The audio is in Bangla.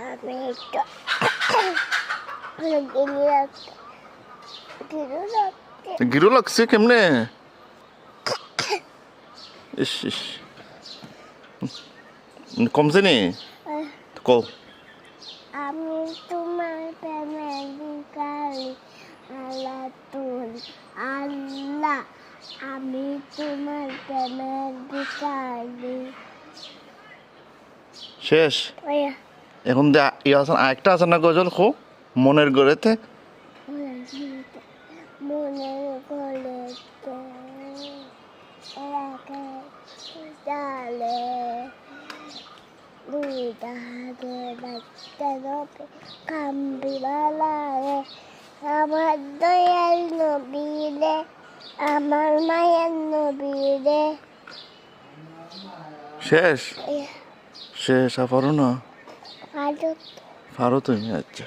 আমি একটু গিরো লাগছে কেমনে ইস ইস কমছে নি কও আমি তোমার প্রেমের বিকালি আল্লাহ তুল আল্লাহ আমি তোমার প্রেমের বিকালি শেষ এখন দে ই আছে আরেকটা আছে না গজল? খো মনের গড়েতে গলে এলাকা ডালে দুই দাগে বাচ্চা নবে কাম্বিলালে আমার দয়াল নবীরে আমার 바로 바로 돌면 왔죠.